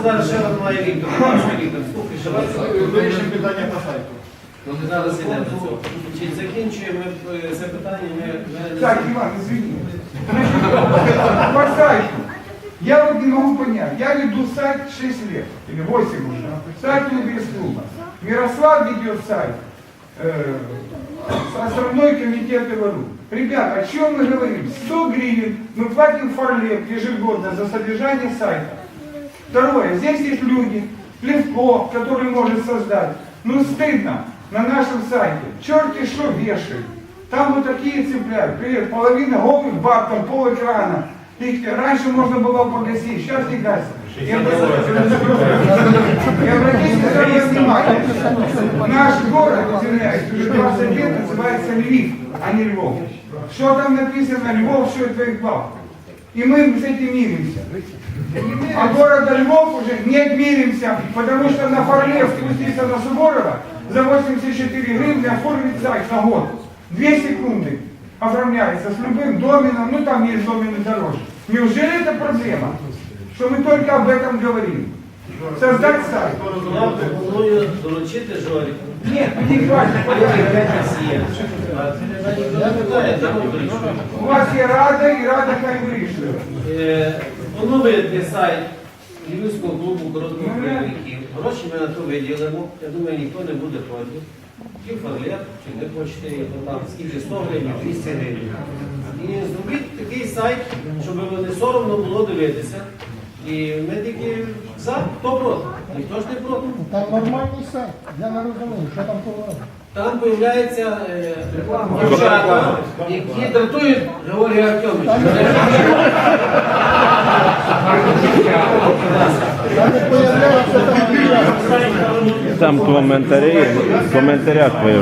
Зараз ще має Віктор. Будь ласка, Віктор, слухай, ще раз. Вирішимо питання по сайту. Ми зараз йдемо до цього. Чи закінчуємо е, це питання? Ми, ми... Так, Иван, извини. Значит, По сайту. Я вот не могу понять. Я веду сайт 6 лет, или 8 уже. Сайт клуба. Мирослав ведет сайт. э, Островной комитет ИВРУ. Ребята, о чем мы говорим? 100 гривен мы платим фарлеп ежегодно за содержание сайта. Второе, здесь есть люди, Плевко, который может создать. Ну стыдно на нашем сайте. Черти что вешают. Там вот такие цепляют. Привет, половина голых баб, там пол экрана. Их раньше можно было погасить, сейчас не гасят. И обратите- это внимание. Наш город, извиняюсь, уже 20 лет называется Львив, а не Львов. Что там написано Львов, что это их бабка. И мы с этим миримся. А города Львов уже не миримся, потому что на Форле спуститься на Суворова за 84 гривны оформить сайт на год. Две секунды оформляется с любым доменом, ну там есть домены дороже. Неужели это проблема? Что мы только об этом говорим? Создать сайт. Я пропоную доручити Жоріку. Нет, не хватит. Є. А, ніхто не питає, так, вирішуємо. У вас є рада і рада хай вирішує. Е, Оновити сайт Львівського клубу коротких бойовиків. Гроші ми на то виділимо. Я думаю, ніхто не буде проти. Чи фарлет, чи не хочете, там скільки 100 гривень, 200 гривень. І зробіть такий сайт, щоб не соромно було дивитися. І ми тільки за, хто проти? Ніхто ж не проти. Там нормальний сайт. Я не розумію, що там повинно. Там появляється е, дівчата, які дратують Георгія Артемовича. Там коментарі, в коментарях е,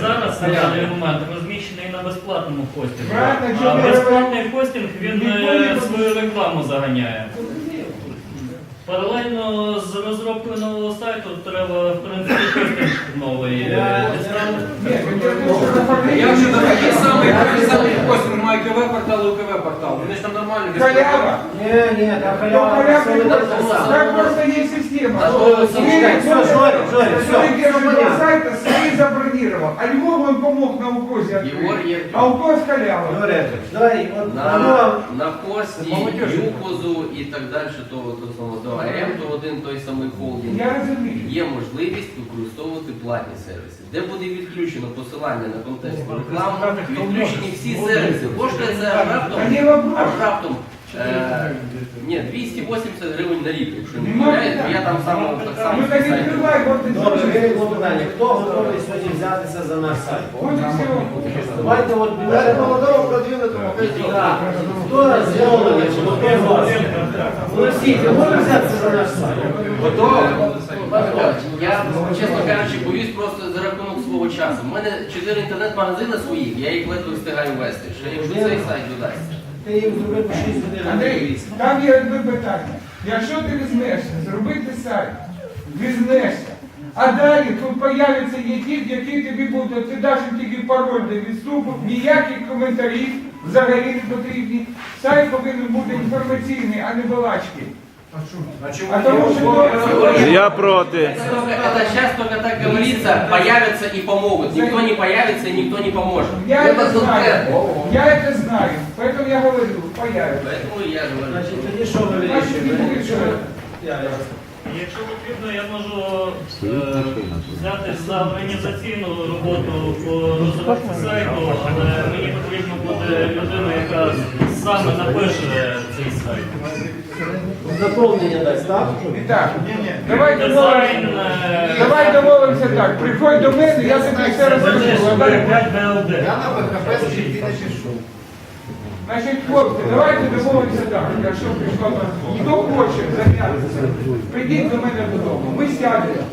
зараз на даний момент на безплатному хостингу. Правильно, А чому безплатний хостинг він е, свою рекламу заганяє. Паралельно з розробкою нового сайту треба в принципі новий. е, ну, что на Форле Я вже такий самий, самий костюм має КВ портал і УКВ портал. Вони ж там нормальні. Халява. Ні, ні, там Ну, халява. просто. написано. Так просто есть система. Все, Жорик, все, сайта забронировал. А Львов он помог на. Егор Ергин. А укос халява. Ну, На, на хості, Юкозу і так далі, то, то, то один той самий холдинг. Я. Є можливість використовувати платні сервіси, де буде відключено посилання на контекстну рекламу, відключені всі сервіси. Коштує це раптом, раптом е, ні, 280 гривень на рік, якщо не Ну, я там сам так само Ну так сайт. открывай, Добре, виникло питання. Хто готовий сьогодні взятися за наш сайт? Давайте от біля молодого продвинутого. Так. Хто змовлений, чи хто з вас? Олексій, ти можеш взятися за наш сайт? Готово? Готово. Я, чесно кажучи, боюсь просто за рахунок свого часу. У мене чотири інтернет-магазини своїх, я їх ледве встигаю вести. Ще якщо цей сайт додасться. Ти їм зробив по 6 годин. Андрій, там є одне питання. Якщо ти візьмешся, зробити сайт, візьмешся, а далі тут появляться які, які тобі будуть, ти даш тільки пароль для відступу, ніяких коментарів взагалі не потрібні. Сайт повинен бути інформаційний, а не балачки. А тому що Я проти. Это, только- это сейчас только так говорится, появятся и помогут. Никто не появится и никто не поможет. я Это це знаю, конкретно. я це знаю, поэтому я говорю, появиться. Поэтому я говорю. Значить, тоді що ви Значить, не вирішуєте? буде що. Я- я- Якщо потрібно, я можу е, взяти за організаційну роботу по розробці сайту, але мені потрібна буде людина, яка саме напише цей сайт. Заповнення дасть, так? І так, давай Дизайн. домовимося. Давай домовимося так. Приходь до мене, я тобі все розкажу. А далі- 5 БЛД. Значить, хлопці, давайте домовимося так. Якщо прийшла на хто хоче зайнятися, прийдіть до мене додому. Ми сядемо.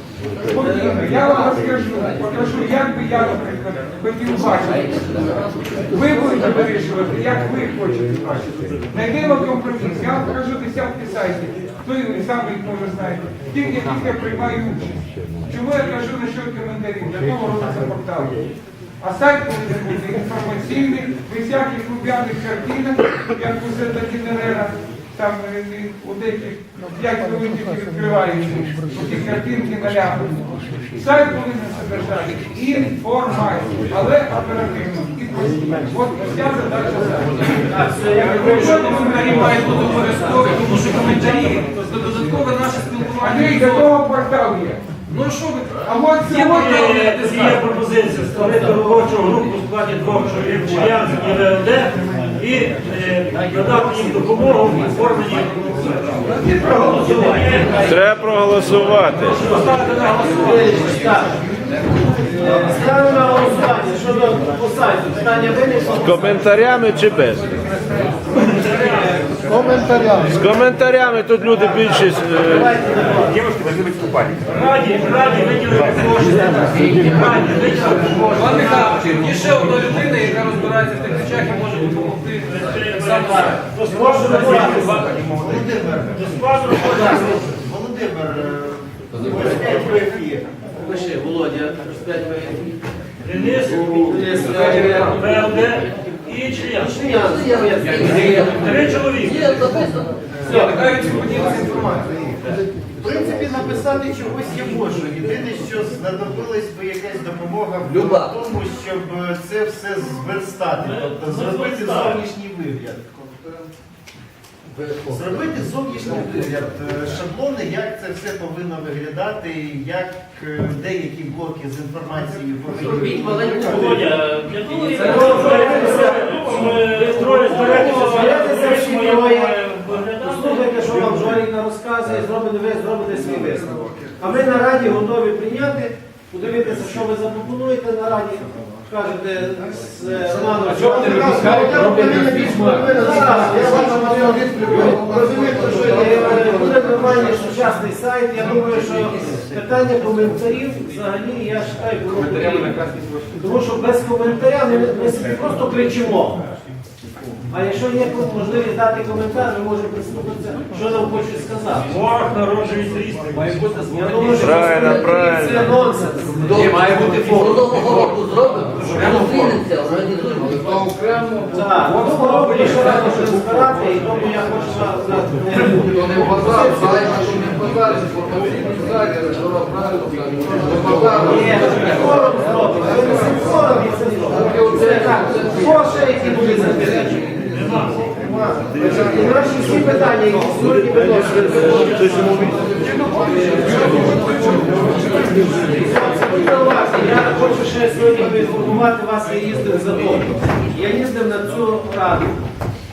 Я вам розкажу, покажу, як би я, наприклад, хотів бачити. Ви будете вирішувати, як ви хочете бачити. Знайдемо компроміс. Я вам покажу десятки сайтів. Хто сам їх може знаєте. Яких я приймаю участь. Чому я кажу насчет коментарів? Для того робиться портал. А сайт повинен бути інформаційний, без всяких лубяних картинок, як у Зета Кінерера. Там у деяких 5 хвилин тільки відкриваєш, ті картинки налягуть. Сайт повинен содержати інформацію, але оперативно і постійно. От вся задача сайту. Я коментарі бути обов'язкові, тому що коментарі Це додаткове наше спілкування. Андрій, до того портал є. Ну що ви? А от сьогодні є- пропозиція створити робочу групу в складі двох чоловік Чулянськ і ВЛД надати їм допомогу в оформленні Треба проголосувати. Поставити на голосування. Е, на голосування щодо по. Питання винесло. З коментарями чи без? Коментарям. З коментарями тут люди більшість. е, Раді, раді виділити кошти. Раді виділити кошти. Михайлович, є ще одна людина, яка розбирається в тих речах і може допомогти. Роботи. Володимир, е, Пиши, Володя, 5 воєнних. Денис, е, ВЛД і Чиян. Три чоловіки. Нехай він поділиться інформацією. В принципі, написати чогось я можу. Єдине, що знадобилась би якась допомога в тому, щоб це все зверстати, тобто зробити зовнішній вигляд. Зробити зовнішній вигляд, е, шаблони, як це все повинно виглядати, як е, деякі блоки з інформацією Зробіть повинні. маленьку Володя, для того ми його Послухайте, що вам Жоріна розказує, зробите ви, зробите свій висновок. А ми на раді готові прийняти, подивитися, що ви запропонуєте на раді. Скажете з Романом, що ви Розумієте, що є, буде нормальний сучасний сайт. Я думаю, що питання коментарів взагалі я вважаю, було. Тому що без коментаря ми, ми собі просто кричимо. А якщо є можливість дати коментар, ми можемо прислухатися, що нам хочуть сказати. Ворог народжується різний. Я думаю, що Правильно, це правильно. нонсенс. має бути року зробимо, зустрінемося, організуємо. Так, ну, ми робимо ще раз що збирати, і тому я хочу сказати, не не базар, сайт, що не базар, інформаційний сайт, Жора правильно каже, не базар. Ні, форум зробимо. Винесемо форум і це зробимо. Це так. Хто ще які були запитання? І Я хочу ще сьогодні поінформувати вас, я їздив за Богом. Я їздив на цю раду,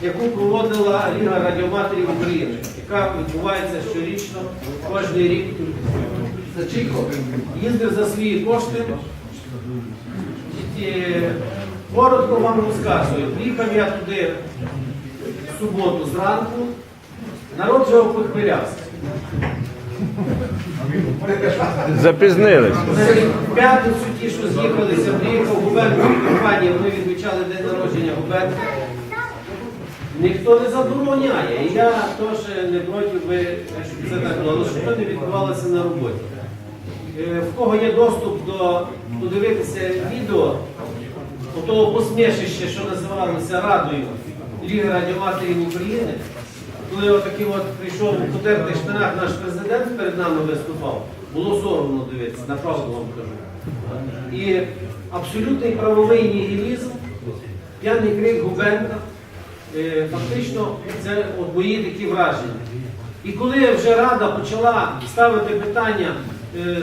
яку проводила Ліга радіоматерів України, яка відбувається щорічно, кожен рік. Їздив за свої кошти. Коротко вам розказую. Приїхав я туди в суботу зранку, народжував похмелявся. Запізнились. Значить, В п'ятницю ті, що з'їхалися, приїхав Губенко і компанія, вони відмічали день народження Губенка. Ніхто не забороняє. І я теж не проти би, щоб це так було, але щоб це не відбувалося на роботі. Е, В кого є доступ до подивитися відео, того посмішище, що називалося Радою Ліги радіоматерів України, коли отакий от прийшов у потертих штанах наш президент перед нами виступав, було соромно дивитися, направду вам кажу. І абсолютний правовий нігілізм, п'яний крик Губенка, е, фактично це от мої такі враження. І коли вже Рада почала ставити питання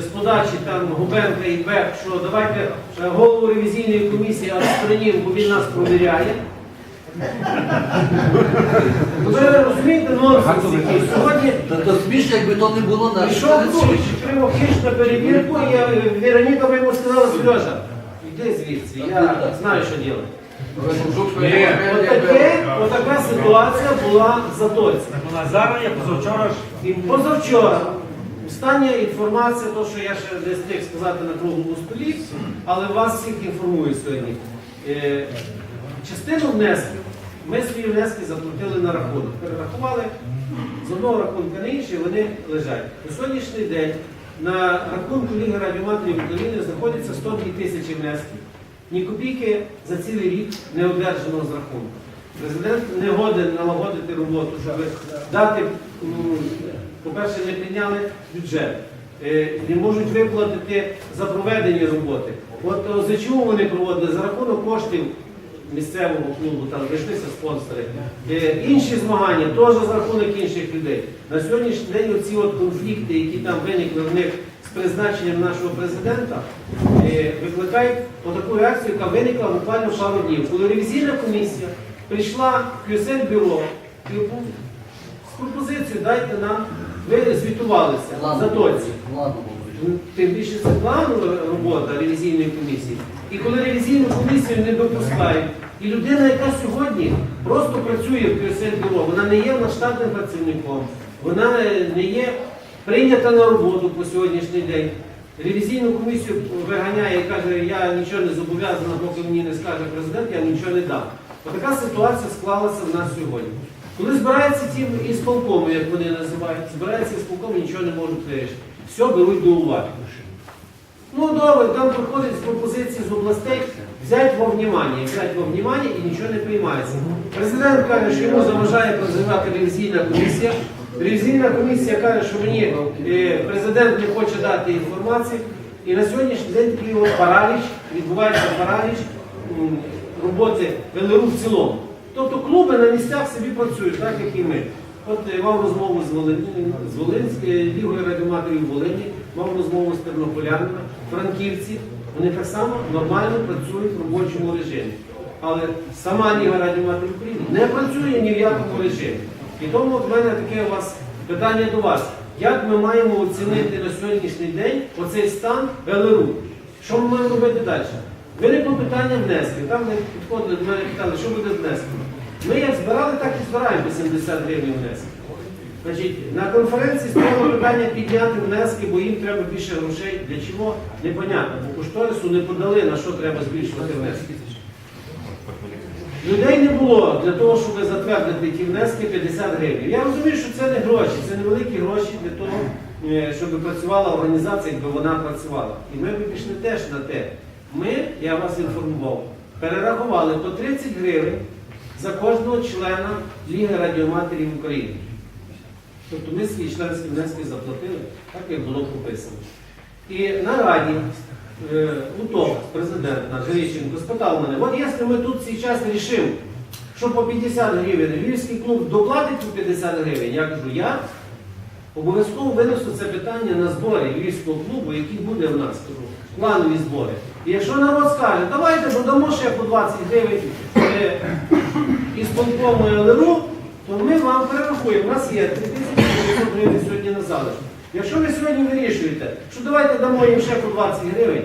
з подачі там Губенка і Бек, що давайте е, голову ревізійної комісії відстранів, бо він нас провіряє. Ви розумієте нонсенс який? Сьогодні То смішно, якби то не було прийшов Кучич, Кривохищ на перевірку, і я, Вероніка би йому сказала, Сережа, йди звідси, я знаю, що робити. Отаке, отака ситуація була в Затоці. Вона зараз, я позавчора ж І позавчора остання інформація, то що я ще не встиг сказати на круглому столі, але вас всіх інформую сьогодні. Е, частину внесків, ми свої внески заплатили на рахунок. Перерахували з одного рахунку на інший, вони лежать. На сьогоднішній день на рахунку Ліги радіоматерів України знаходиться 102 тисячі внесків. Ні копійки за цілий рік не одержано з рахунку. Президент не годен налагодити роботу, щоб дати, по-перше, не підняли бюджет, е, не можуть виплатити за проведення роботи. От за чому вони проводили? За рахунок коштів місцевого клубу, там знайшлися спонсори. Е, Інші змагання теж за рахунок інших людей. На сьогоднішній день оці от конфлікти, які там виникли в них з призначенням нашого президента, е, викликають отаку реакцію, яка виникла буквально пару днів. Коли ревізійна комісія прийшла QSL бюро типу, з пропозицією, дайте нам, ви звітувалися за тоці. Тим більше це планова робота ревізійної комісії. І коли ревізійну комісію не допускають, і людина, яка сьогодні просто працює в бюро, вона не є штатним працівником, вона не є прийнята на роботу по сьогоднішній день. Ревізійну комісію виганяє і каже, я нічого не зобов'язана, поки мені не скаже президент, я нічого не дам. Отака ситуація склалася в нас сьогодні. Коли збираються ті ісполкоми, як вони називають, збираються ісполкоми, нічого не можуть вирішити. Все беруть до уваги. Ну добре, там приходять з пропозиції з областей взяти во внимание, взяти во внимание і нічого не приймається. Президент каже, що йому заважає працювати ревізійна комісія. Ревізійна комісія каже, що мені е, президент не хоче дати інформації. І на сьогоднішній день такий параліч, відбувається параліч роботи ВЛРУ в цілому. Тобто клуби на місцях собі працюють, так як і ми. От е, мав розмову з Волинської лігою радіоматорів Волині, мав розмову з тернополянами, франківці. Вони так само нормально працюють в робочому режимі. Але сама Ліга радіоматорів України не працює ні в якому режимі. І тому в мене таке у вас питання до вас. Як ми маємо оцінити на сьогоднішній день оцей стан ЛРУ? Що ми маємо робити далі? Виникло питання внесків. Там ми підходили до мене питали, що буде з. Ми як збирали, так і збираємо 80 гривень внески. Значить, на конференції стояло питання підняти внески, бо їм треба більше грошей. Для чого? Непонятно. Бо кошторису не подали, на що треба збільшувати внески. Людей не було для того, щоб затвердити ті внески 50 гривень. Я розумію, що це не гроші, це невеликі гроші для того, е, щоб працювала організація, якби вона працювала. І ми б пішли теж на те. Ми, я вас інформував, перерахували по 30 гривень за кожного члена Ліги радіоматерів України. Тобто ми свої членські внески заплатили, так як було прописано. І на раді е, УТОП, президент наш спитав мене, от якщо ми тут зараз рішимо, що по 50 гривень Львівський клуб доплатить по 50 гривень, я кажу, я обов'язково винесу це питання на зборі Львівського клубу, який буде в нас, планові збори. І якщо народ скаже, давайте додамо ще по 20 гривень е, із полковою ЛРУ, то ми вам перерахуємо. У нас є 3900 гривень сьогодні на залишку. Якщо ви сьогодні вирішуєте, що давайте дамо їм ще по 20 гривень,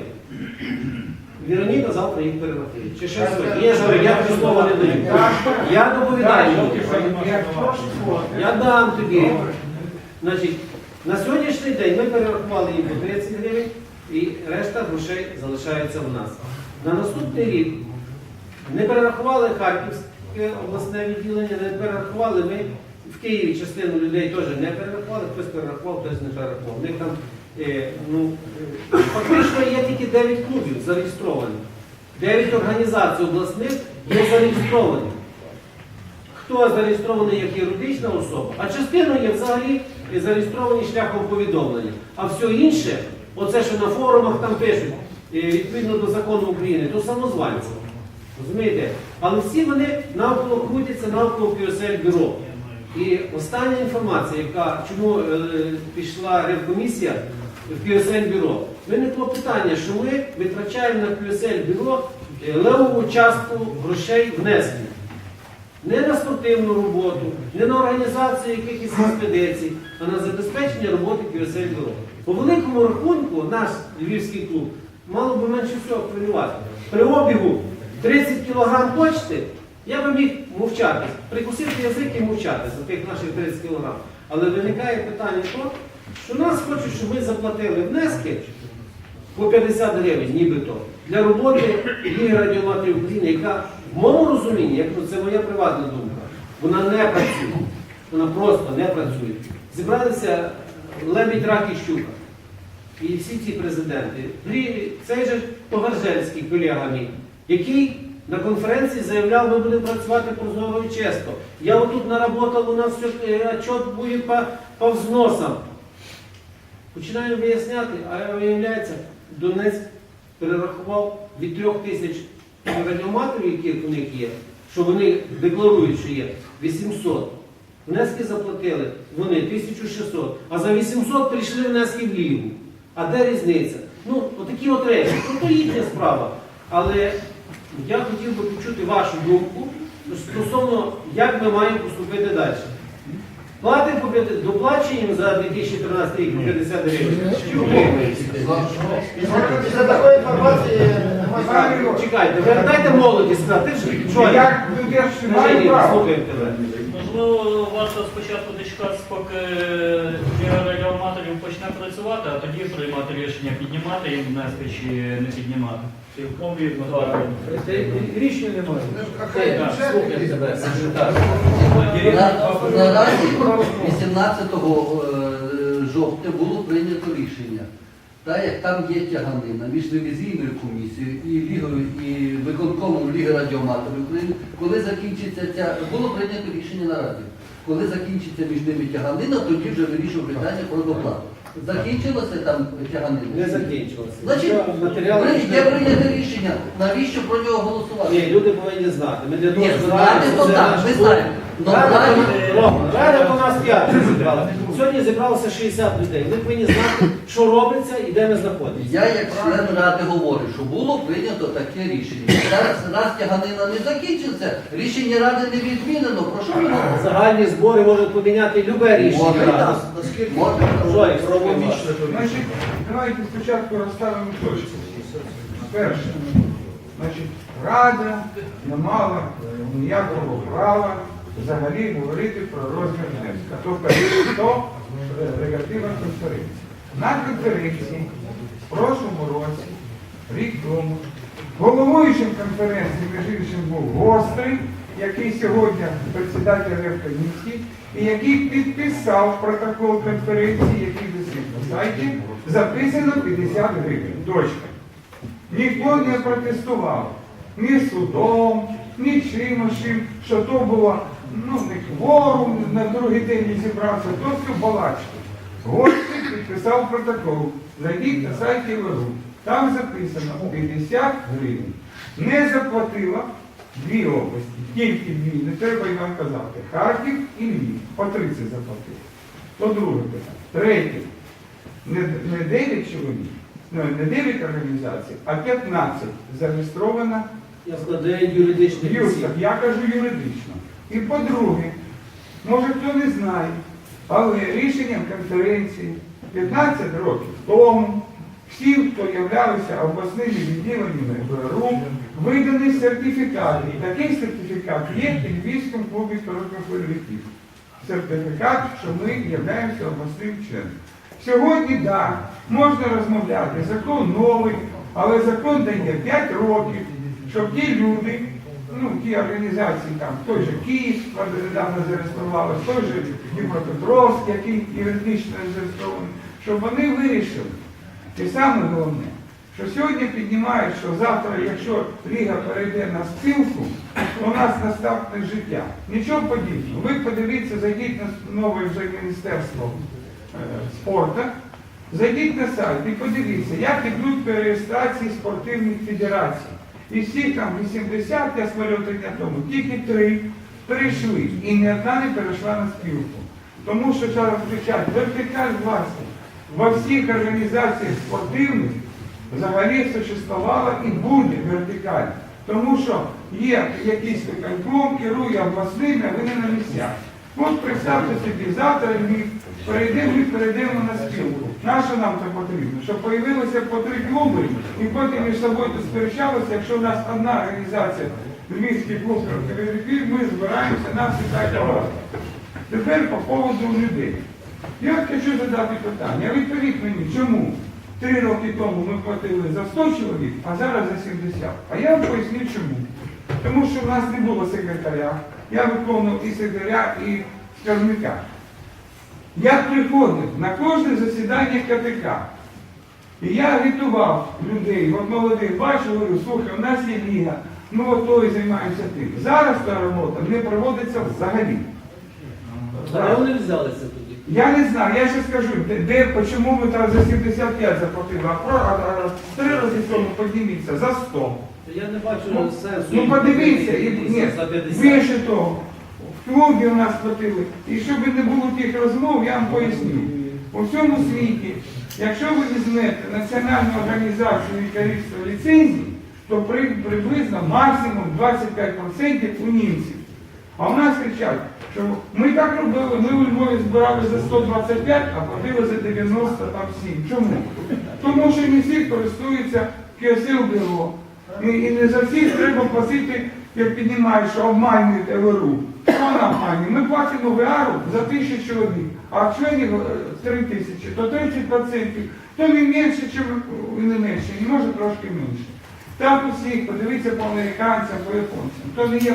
Вероніка завтра їх перерахує. Чи ще сьогодні? Я ж говорю, я тобі слова не даю. Я доповідаю. Я дам тобі. Значить, на сьогоднішній день ми перерахували їм по 30 гривень і решта грошей залишається в нас. На наступний рік не перерахували Харківське обласне відділення, не перерахували ми в Києві частину людей теж не перерахували, хтось перерахував, хтось не перерахував. Них там е, ну, е, фактично є тільки 9 клубів зареєстровані. 9 організацій обласних є зареєстровані. Хто зареєстрований як юридична особа, а частина є взагалі зареєстровані шляхом повідомлення. А все інше, оце, що на форумах там пишуть, відповідно до закону України, то самозванці. Розумієте? Але всі вони навколо крутяться навколо QSL бюро. І остання інформація, яка чому е, пішла ревкомісія в QSL бюро, виникло питання, що ми витрачаємо на QSL бюро е, левову частку грошей внесків. Не на спортивну роботу, не на організацію якихось експедицій, а на забезпечення роботи QSL бюро. По великому рахунку наш львівський клуб мало би менше всього хвилювати. При обігу 30 кг почти я би міг мовчати, прикусити язик і мовчати за тих наших 30 кг. Але виникає питання то, що нас хочуть, щоб ми заплатили внески по 50 гривень, нібито, для роботи Ліги радіоматерів України, яка в моєму розумінні, як ну, це моя приватна думка, вона не працює. Вона просто не працює. Зібралися лебідь, рак і щука. І всі ці президенти. Цей же Погаржельський колега мій, який На конференції заявляв, ми будемо працювати прозоро і чесно. Я отут наработав, у нас все, отчет буде по, по взносам. Починаємо виясняти, а виявляється, Донецьк перерахував від трьох тисяч радіоматерів, які в них є, що вони декларують, що є 800. Внески заплатили вони 1600, а за 800 прийшли внески в ліву. А де різниця? Ну, отакі от речі. Ну, то їхня справа. Але я хотів би почути вашу думку стосовно, як ми маємо поступити далі. Платимо по п'яти- доплачуємо за 2013 рік по 50 гривень. Чи? Після такої інформації немає. Чекайте, ви дайте молоді сказати, ти ж що? Я я маю право. слухаємо тебе. Можливо, варто спочатку дочекатися, поки Ліга радіоматорів почне працювати, а тоді приймати рішення, піднімати їм внески чи не піднімати. Цілком вірно. Рішення немає. Наразі 18 е, жовтня було прийнято рішення. Так як там є тяганина між ревізійною комісією і лігою і виконкомом Ліги радіоматорів України, коли закінчиться ця було прийнято рішення на раді. Коли закінчиться між ними тяганина, тоді вже вирішив питання про доплату. Закінчилося там тяганина? Не закінчилося. Значить, матеріали. є прийняте рішення. Навіщо про нього голосувати? Ні, люди повинні знати. Ми для того Ні, знати то так, ми знаємо. Рада у- Рома, Рада у нас п'ятеро зібралася. Сьогодні зібралося 60 людей. Ми повинні знати, що робиться і де ми знаходимося. Я як член ради говорю, що було прийнято таке рішення. Зараз раз тяганина не закінчиться, рішення ради не відмінено. Про що ми говоримо? Загальні збори можуть поміняти любе рішення. Може, Ради. так. Може, Жорик, спробуй. Значить, давайте спочатку розставимо точку. Перше, значить, Рада не мала ніякого права взагалі говорити про розмір внеска. Тобто то прерогатива конференції. На конференції в прошлому році, рік тому, головуючим конференції, між іншим, був гострий, який сьогодні председатель Ревкомісії, і який підписав протокол конференції, який висить на сайті, записано 50 гривень. Дочка. Ніхто не протестував ні судом, ні чимось, чим, що то було ну, не кворум, на другий день не зібрався, то все балачки. Гострий підписав протокол. Зайдіть на сайті ЛРУ. Там записано 50 гривень. Не заплатила дві області, тільки дві, не треба й вам казати. Харків і Львів. По 30 заплатили. То друге питання. Третє. Не, не 9 чоловік, ну, не 9 організацій, а 15 зареєстровано Я складаю юридичний в юрстах. Я кажу юридично. І по-друге, може хто не знає, але рішенням конференції 15 років тому всі, хто являлися обласними відділеннями БРУ, видані сертифікати. І такий сертифікат є в Львівському клубі короткохвильовиків. Сертифікат, що ми являємося обласним членом. Сьогодні, так, можна розмовляти, закон новий, але закон дає 5 років, щоб ті люди, ну, ті організації, там, той же Київ, недавно зареєструвалися, той же Дніпропетровськ, який юридично зареєстрований, щоб вони вирішили. І саме головне, що сьогодні піднімають, що завтра, якщо Ліга перейде на спілку, то у нас настане життя. Нічого подібного. Ви подивіться, зайдіть на нове вже міністерство е, спорту, зайдіть на сайт і подивіться, як ідуть перереєстрації спортивних федерацій. І всіх там 80, я смотрю три дня тому, тільки три перейшли. І ні одна не перейшла на спілку. Тому що зараз кричать вертикаль власті. Во всіх організаціях спортивних взагалі существувала і буде вертикаль. Тому що є якийсь виконком, керує обласними, а ви не на місцях. От представте собі, завтра ми перейдемо, перейдемо на спілку. Нащо нам це потрібно? Щоб появилося по три клуби і потім між собою сперечалися, якщо у нас одна організація, Львівський клуб ми збираємося на всі Тепер по поводу людей. Я хочу задати питання. Відповідь мені, чому три роки тому ми платили за 100 чоловік, а зараз за 70. А я вам поясню чому. Тому що в нас не було секретаря. Я виконував і секретаря, і скарбника. Я приходив на кожне засідання КТК. І я агітував людей, от молодих бачу, говорю, слухай, у нас є ліга, ну от то і займаємося тим. Зараз та робота не проводиться взагалі. А вони взялися тоді. Я не знаю, я ще скажу, де, де чому ми там за 75 заплатили, а, про, а, а три рази тому підніміться за 100. Я не бачу Ну, сенсу. Ну подивіться, і, ні, за 50. більше того, в у нас платили. І щоб не було тих розмов, я вам поясню. У всьому світі, якщо ви візьмете Національну організацію лікарівства ліцензій, то при, приблизно максимум 25% у німців. А в нас кричать, що ми так робили, ми у Львові збирали за 125, а платили за 97. Чому? Тому що не всі користуються КСЛ бюро. І, не за всіх треба платити, як піднімають, що обманюють ЛРУ. Що обманює? Ми платимо ВАРу за тисячу чоловік, а членів е, три тисячі, то 30%, то не менше, чи не менше, і може трошки менше. Так усіх, подивіться по американцям, по японцям. То не є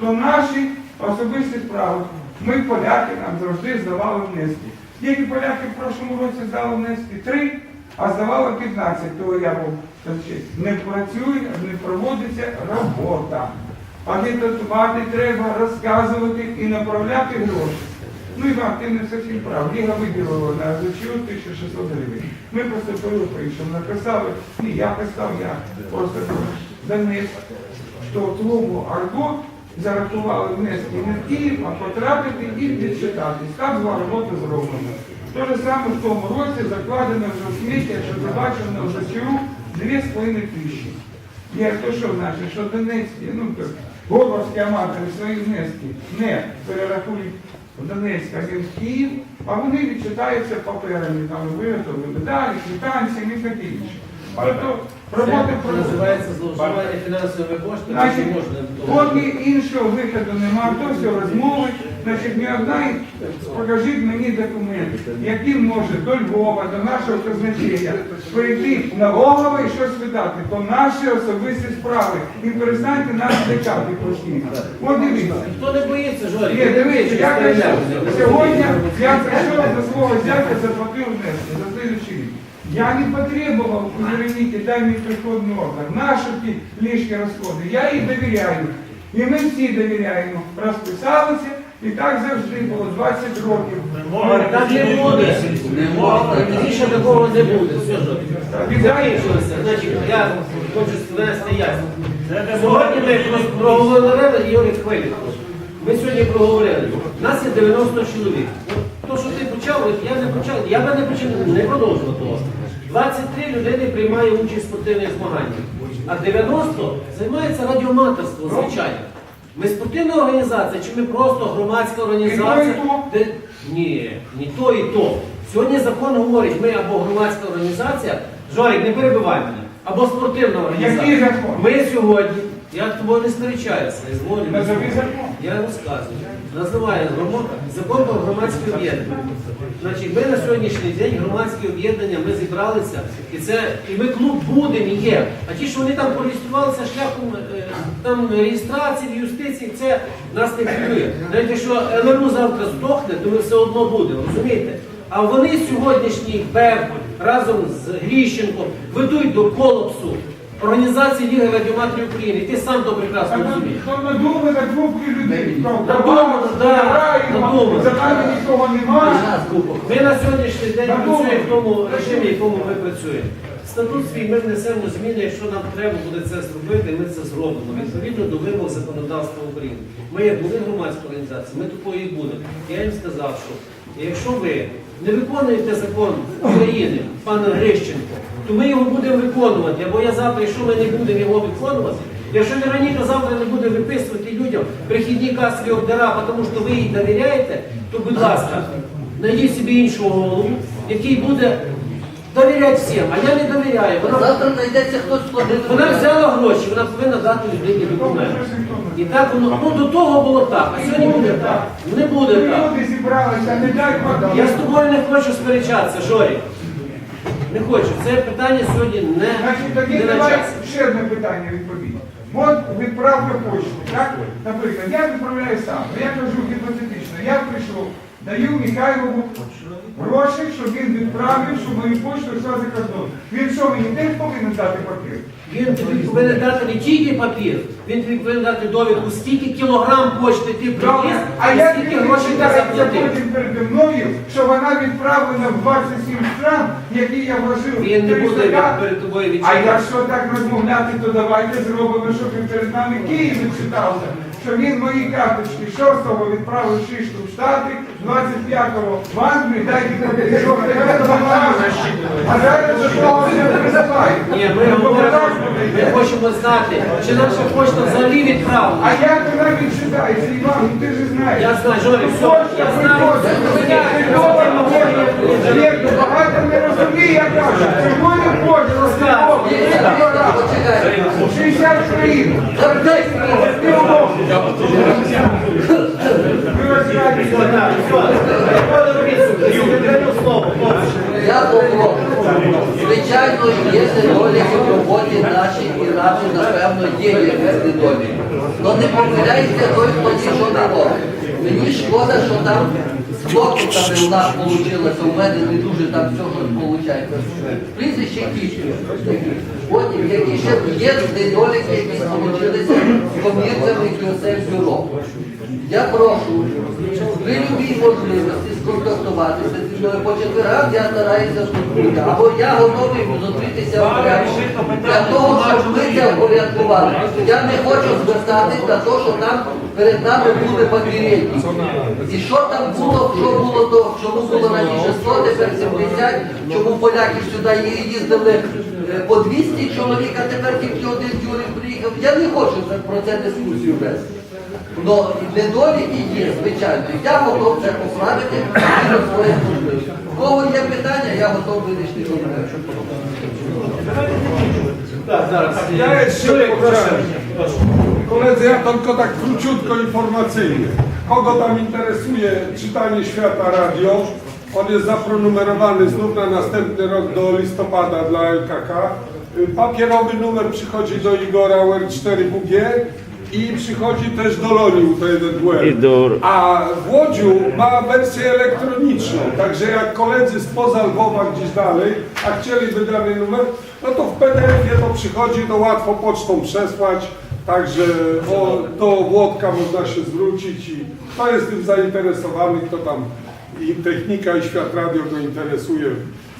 то наші особисті справи. Ми, поляки, нам завжди здавали внески. Скільки поляки в прошлому році здали внески? Три, а здавало 15, то я був не працює, не проводиться робота. Агітувати треба, розказувати і направляти гроші. Ну Іван, ти не зовсім прав. Ліга виділила на ЗЧУ 1600 гривень. Ми поступили по-іншому. Написали, ні, я писав, я просто заніс, що клубу Арго зарахували внески не Київ, а потрапити і відчитатись. Так була робота зроблена. Те ж саме в тому році закладено вже сміття, що забачено в ЗЧУ 2,5 тисячі. Є то що значить, що Донецькі, ну так, Горбовські аматори свої внески не перерахують в Донецьк, а в Київ, а вони відчитаються паперами, там виготовили медалі, квитанціями і таке інше. Тобто роботи про називається зловживання фінансовими коштами, Поки іншого виходу немає, то все розмови. Значить, не одна, покажіть мені документ, яким може до Львова, до нашого казначея прийти налогово і щось видати. То наші особисті справи. І перестаньте нас лякати постійно. От дивіться. Хто не боїться, Жорі? Ні, дивіться, я кажу, сьогодні я прийшов до свого зятя, заплатив внески за слідчий рік. Я не потребовал, извините, дай мне приходный орган. Наши ті лишні розходи, я їй довіряю. І ми всі довіряємо. Розписалися, і так завжди було 20 років. Так не буде. Не можна. Пізніше такого не буде. Значить, я хочу ввести ясно. Сьогодні ми про- проговорили, Юрій Хвилі. Ми сьогодні проговорили. Нас є 90 чоловік. То, що ти почав, я не почав, я би не почав, не продовжував того. 23 людини приймає участь в спортивних змаганнях, а 90 займається радіоматорством, звичайно. Ми спортивна організація, чи ми просто громадська організація? І то, і то. Де- Ні, ні то і то. Сьогодні закон говорить, ми або громадська організація, Жорик, не перебивай мене, або спортивна організація. Який закон? Ми сьогодні, я з тобою не сперечаюся, я. Я розказую. Називає закон про громадське об'єднання. Значить, ми на сьогоднішній день громадське об'єднання, ми зібралися, і це і ми клуб будемо є. А ті, що вони там зареєструвалися шляхом е, там реєстрації, юстиції, це нас не хвилює. Навіть якщо ЛРУ завтра здохне, то ми все одно будемо, розумієте? А вони сьогоднішній БЕП разом з Гріщенком ведуть до колапсу організації Ліги радіоматорів України. Ти сам то прекрасно розумієш. Там надумано групи людей. Надумано, да, надумано. За нами нікого немає. Ми на сьогоднішній день працюємо в тому режимі, в якому ми працюємо. Статут свій ми внесемо зміни, якщо нам треба буде це зробити, ми це зробимо відповідно до вимог законодавства України. Ми як були громадська організація, ми такою і будемо. Я їм сказав, що якщо ви не виконуєте закон України, пане Грищенко, то ми його будемо виконувати. Або я завтра, якщо ми не будемо його виконувати, якщо Вероніка завтра не буде виписувати людям прихідні касові ордера, тому що ви їй довіряєте, то будь ласка, знайдіть собі іншого голову, який буде довіряти всім, а я не довіряю. Вона, Завтра знайдеться хтось платити. вона взяла гроші, вона повинна дати людині документи. І так воно, ну до того було так, а сьогодні буде так. Не буде так. Люди зібралися, не дай Я з тобою не хочу сперечатися, Жорі. Не хочу. Це питання сьогодні не, Значить, тоді не на давай часі. ще одне питання відповідь. От відправка почти, так? Наприклад, я відправляю сам, Ну, я кажу гіпотетично, я прийшов, даю Михайлову гроші, щоб він відправив, щоб мою почту йшла за кордон. Він що, мені теж повинен дати папір? Він тобі повинен дати не тільки папір, він тобі повинен дати довідку, скільки кілограм почти ти Добре, привіз, а і як скільки він грошей ти заплатив. потім переді мною, що вона відправлена в 27 стран, які я вложив Він не 300 буде перед тобою А якщо так розмовляти, то давайте зробимо, щоб він перед нами Київ відчитався. Що він мої карточки 6-го відправив 6 штук в Штати, 25-го в Англію, дайте мені що А зараз до того не призиває. Ні, ми говоримо, ми хочемо знати, чи наша почта взагалі А відправлена. як вона відчитається, Іван, ти ж знаєш. Я знаю, Жорик, все, я знаю. Розуміє, я кажу. Не хоче 60 країн. Ви розказуєте. Я попрошу. Звичайно, є недоліки в роботі нашій і наші, напевно, є якісь недоліки. Но не помиляйте той, хто нічого не робить. Мені шкода, що там з фокусами у нас вийшло, у мене не дуже там всього виходить. Прізвище кішки. Потім, які ще є недоліки, які сполучилися з комірцями QSL бюро. Я прошу, при любій можливості сконтактуватися зі мною по четвергам, я стараюся зустріти. Або я готовий зустрітися окремо для того, щоб ми це впорядкували. Я не хочу звертатись на те, що там перед нами буде папірєнні. І що там було, що було то, чому було раніше 100, тепер 70, чому поляки сюди їздили е, по 200 чоловік, а тепер тільки один Юрій приїхав. Я не хочу про це дискусію вести. Но недоліки є, звичайно. І Я готов це поправити і своє можливості. У кого є питання, я готов вирішити проблему. Так, зараз. Ja jeszcze Жорик, прошу. proszę. Koledzy, ja tylko tak króciutko informacyjnie. Kogo tam interesuje czytanie świata radio, on jest zapronumerowany znów na następny rok do listopada dla LKK. Y, Papierowy numer przychodzi do Igora UR4WG i przychodzi też do Loni I UT1WL. do- A w Łodziu ma wersję elektroniczną, także jak koledzy spoza Lwowa gdzieś dalej, a chcieliby dany numer, no to w PDF-ie to przychodzi, to łatwo pocztą przesłać, także o, do Włodka można się zwrócić i to jest tym zainteresowany, kto tam i technika i świat radio go interesuje.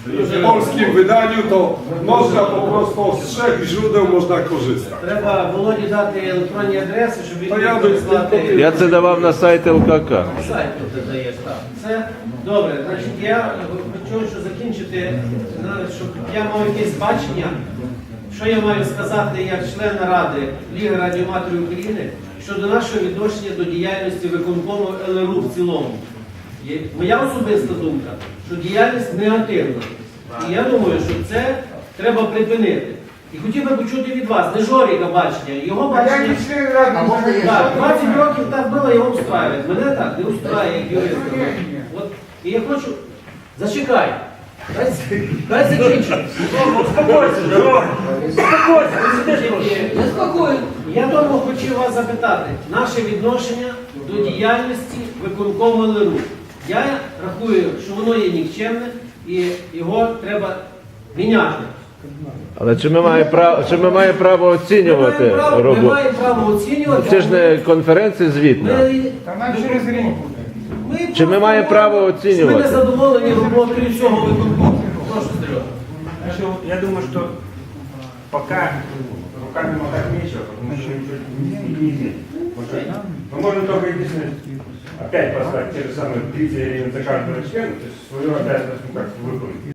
W polskim wydaniu to można po prostu z trzech źródeł można korzystać. Треба Володі дати електронні адреси, щоб він Та я міг би прислати. Я це давав на сайт ЛКК. Сайт тут ти даєш, так. Це добре. Значить, я хочу що закінчити, знаєте, щоб я мав якесь бачення, що я маю сказати як член Ради Ліги радіоматорів України щодо нашого відношення до діяльності виконкому ЛРУ в цілому. Є моя особиста думка, що діяльність негативна. І я думаю, що це треба припинити. І хотів би почути від вас, не Жоріка бачення, його бачення. А можна я Так, 20 років так було, його устраює. Мене так не устраює, як юриста. От, і я хочу. Зачекай. Дай, дай закінчу. Успокойся, Жорик. Успокойся, ти сидиш просто. Я тому хотів вас запитати, наше відношення до діяльності виконкому ЛРУ. Я рахую, що воно є нікчемне і його треба міняти. Але чи ми маємо право, чи ми маємо право Ми оцінювати маємо право, ми роботу? маємо право оцінювати. Це ж не конференція звітна. Ми- Та нам через рік буде. Ми Чи ми маємо право Ми не оцінювати? задоволені роботою цього виконкому. Прошу, Сережа. Значит, Я думаю, что пока руками махать нечего, потому что ничего не изменить. Только единственное, опять поставить те же самые 30 гривен за каждого члена, то есть свою обязанность ну, как выполнить.